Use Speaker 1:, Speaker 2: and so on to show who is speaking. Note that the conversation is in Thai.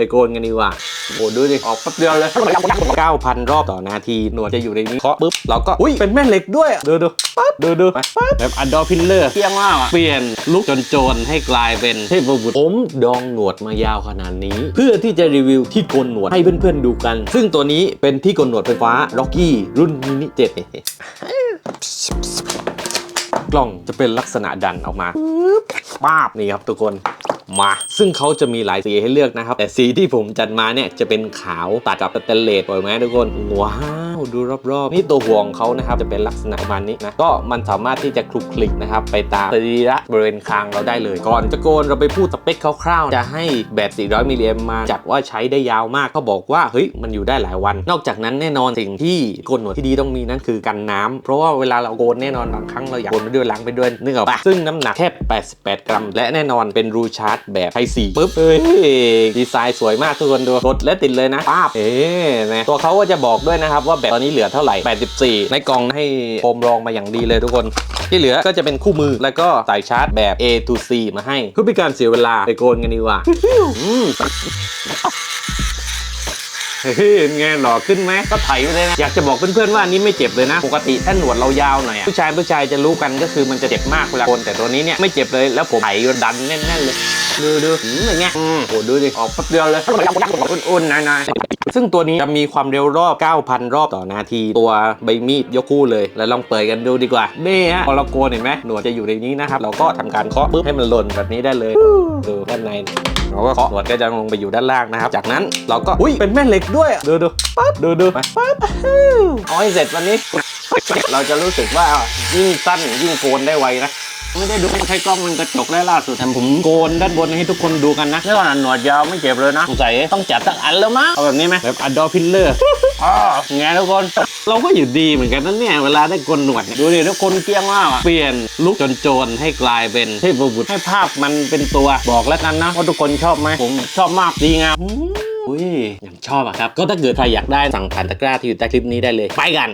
Speaker 1: ไปโกนกันดีกว่าโอ้ดูดิ ออกแป๊บเดียวเลย 9,000 รอบต่อนาที หนวดจะอยู่ในนี้เคาะปุ๊บ เราก็ อุ้ย เป็นแม่เหล็กด้วยอะดูดูปั๊บ ดูดูปั๊บ แบบอันดอร์พิลเลอร์
Speaker 2: เที่ยงมากอะ
Speaker 1: เปลี่ยนลุกโจรๆให้กลายเป็นเทพบุตรผมดองหนวดมายาวขนาดนี้ เพื่อที่จะรีวิวที่โกนหนวดให้เพื่อนๆดูกัน ซึ่งตัวนี้เป็นที่โกนหนวดไฟฟ้า Rocky รุ่นมินิเจ็ดกล่องจะเป็นลักษณะดันออกมาป้าบนี่ครับทุกคน มา ซึ่งเขาจะมีหลายสีให้เลือกนะครับ แต่สีที่ผมจัดมาเนี่ยจะเป็นขาวตัดกับสเตนเลสปล่อยไหมทุกคนว้าวดูรอบๆ นี่ตัวห่วงเขานะครับจะเป็นลักษณะประมาณนี้นะก็มันสามารถที่จะคลุกคลิกนะครับไปตามสรีระบริเวณคางเราได้เลยก่อนจะโกนเราไปพูดสเปคคร่าวๆ จะให้แบต400มิลลิแอมมาจัดว่าใช้ได้ยาวมากเขาบอกว่าเฮ้ยมันอยู่ได้หลายวัน นอกจากนั้นแน่นอนสิ่งที่โกนหนวดที่ดีต้องมีนั่นคือกันน้ำเพราะว่าเวลาเราโกนแน่นอนบางครั้งเราอยากโกนไปด้วยล้างไปด้วยนึกออกปะซึ่งน้ำหนักแค่88 กรัม และแน่นอนเป็นรูชาร์จแบบไทซีปุ๊บเอ้ยดีไซน์สวยมากทุกคนดูกดและติดเลยนะป้าบเอ๊ะนะตัวเขาก็จะบอกด้วยนะครับว่าแบตตอนนี้เหลือเท่าไหร่ 84 ในกล่องให้โฟมรองมาอย่างดีเลยทุกคน ที่เหลือก็จะเป็นคู่มือแล้วก็สายชาร์จแบบ A to C มาให้เพื่อเป็นการเสียเวลาไปโกนกันดีกว่าอืม เฮ้ยเป็นไงหล่อขึ้นไหมก็ไถไปเลยนะ อยากจะบอกเพื่อนๆว่าอันนี้ไม่เจ็บเลยนะ ปกติถ้าหนวดเรายาวหน่อยอะผู้ชายผู้ชายจะรู้กันก็คือมันจะเจ็บมากเวลาโกนแต่ตัวนี้เนี่ยไม่เจ็บเลยแล้วผมไถดันแน่นๆเลย ดูดูอืมเป็นไงอืมโอ้ดูดิออกแป๊บเดียวเลยอุ่นๆหน่อยๆ ซึ่งตัวนี้จะมีความเร็วรอบ 9,000 รอบต่อนาที ตัวใบมีดยกคู่เลย แล้วลองเปิดกันดูดีกว่านี่ฮะพอเราโกนเห็นไหมหนวดจะอยู่ในนี้นะครับ เราก็ทำการเคาะปุ๊บให้มันหล่นแบบนี้ได้เลยดูด้านในเราก็เคาะหนวดก็จะลงไปอยู่ด้านล่างนะครับ จากนั้นเราก็อุ้ยเป็นแม่เหล็กด้วยดูดูปั๊บดูดูปั๊บเอาให้เสร็จวันนี้ เราจะรู้สึกว่ายิ่งสั้นยิ่งโกนได้ไวนะ ไม่ได้ดูใช้กล้องมันกระจกได้ล่าสุดแต่ผมโกนด้านบนให้ทุกคนดูกันนะ
Speaker 2: นี่ขนาดหนวดยาวไม่เจ็บเลยนะ
Speaker 1: สงสัยต้องจัดสักอันแล้วมั้งเอาแบบนี้ไหมแบบอันดอร์พิลเลอร์
Speaker 2: อ๋อไงทุกคน
Speaker 1: เราก็อยู่ดีเหมือนกันนะเนี่ยเวลาได้โกนหนวดเนี่ย
Speaker 2: ดูดิทุกคนเกลี้ยงมากอะ
Speaker 1: เปลี่ยนลุกโจรๆให้กลายเป็นเทพบุตรให้ภาพมันเป็นตัวบอกแล้วกันนะว่าทุกคนชอบไหม
Speaker 2: ผมชอบมาก
Speaker 1: ดีงามอุ้ยอย่างชอบอะครับ ก็ถ้าเกิดใครอยากได้สั่งผ่านตะกร้าที่อยู่ใต้คลิปนี้ได้เลย ไปกัน